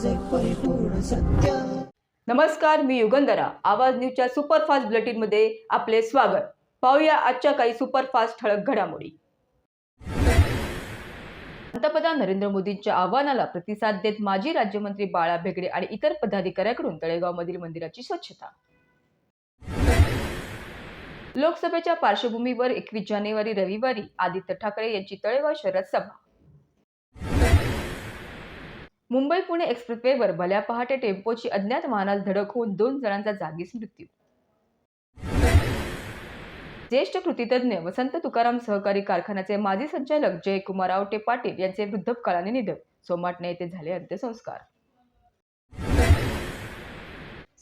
माझे परिपूर्ण सत्य. नमस्कार मी युगंधरा. आवाज न्यूजच्या सुपरफास्ट बुलेटिनमध्ये आपले स्वागत. पाहूया आजच्या काही सुपरफास्ट ठळक घडामोडी. पंतप्रधान नरेंद्र मोदींच्या आव्हानाला प्रतिसाद देत माजी राज्यमंत्री बाळा भेगडे आणि इतर पदाधिकाऱ्यांकडून तळेगावमधील मंदिराची स्वच्छता. लोकसभेच्या पार्श्वभूमीवर एकवीस जानेवारी रविवारी आदित्य ठाकरे यांची तळेगाव शहरात सभा. मुंबई पुणे एक्सप्रेसवेवर भल्या पहाटे टेम्पोची अज्ञात वाहनास धडक होऊन दोन जणांचा जागीच मृत्यू. ज्येष्ठ कृतीतज्ञ वसंत तुकाराम सहकारी कारखान्याचे माजी संचालक जयकुमार आवटे पाटील यांचे वृद्धपकाळाने निधन. सोमाटणे येथे झाले अंत्यसंस्कार.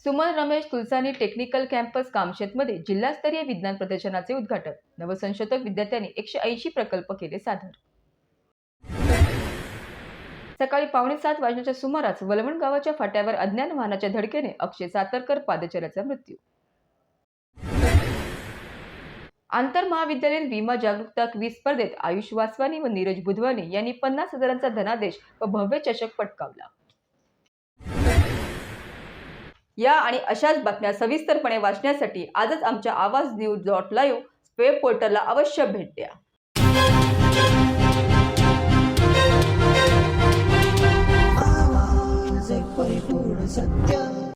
सुमन रमेश तुलसानी टेक्निकल कॅम्पस कामशेतमध्ये जिल्हास्तरीय विज्ञान प्रदर्शनाचे उद्घाटन. नवसंशोधक विद्यार्थ्यांनी एकशे ऐंशी प्रकल्प केले सादर. सकाळी पावणे सात वाजण्याच्या सुमारास वलवण गावाच्या फाट्यावर अज्ञान वाहनाच्या धडकेने अक्षय सातरकर पादचाऱ्याचा मृत्यू. आंतर महाविद्यालयीन विमा जागरूकता क्वीज स्पर्धेत आयुष वासवानी व नीरज बुधवानी यांनी पन्नास हजारांचा धनादेश व भव्य चषक पटकावला. या आणि अशाच बातम्या सविस्तरपणे वाचण्यासाठी आजच आमच्या आवाज न्यूज डॉट लाईव्ह वेब पोर्टलला अवश्य भेट द्या. परिपूर्ण सत्य